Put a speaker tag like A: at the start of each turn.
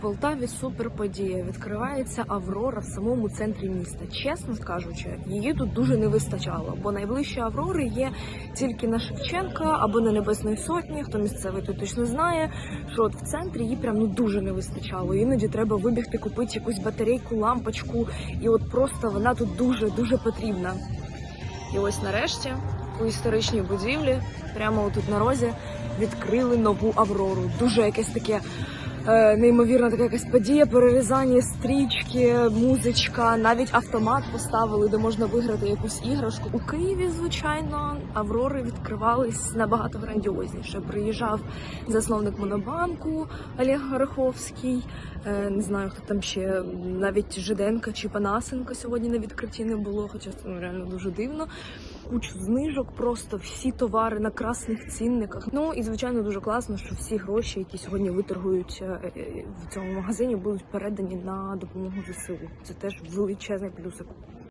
A: Полтаві суперподія. Відкривається Аврора в самому центрі міста. Чесно скажучи, її тут дуже не вистачало, бо найближчі Аврори є тільки на Шевченка або на Небесної Сотні. Хто місцевий тут точно знає, що от в центрі її прям ну дуже не вистачало. Іноді треба вибігти, купити якусь батарейку, лампочку, і от просто вона тут дуже дуже потрібна. І ось нарешті у історичній будівлі, прямо отут на розі, відкрили нову Аврору. Дуже якесь таке неймовірна така якась подія, перерізання стрічки, музичка, навіть автомат поставили, де можна виграти якусь іграшку. У Києві, звичайно, Аврори відкривались набагато грандіозніше. Приїжджав засновник Монобанку Олег Гороховський. Е, не знаю, хто там ще навіть Жиденка чи Панасенко сьогодні на відкритті не було, хоча це ну, реально дуже дивно. Кучу знижок, просто всі товари на красних цінниках. Ну і звичайно дуже класно, що всі гроші, які сьогодні виторгують е, е, в цьому магазині, будуть передані на допомогу ЗСУ. Це теж величезний плюсик.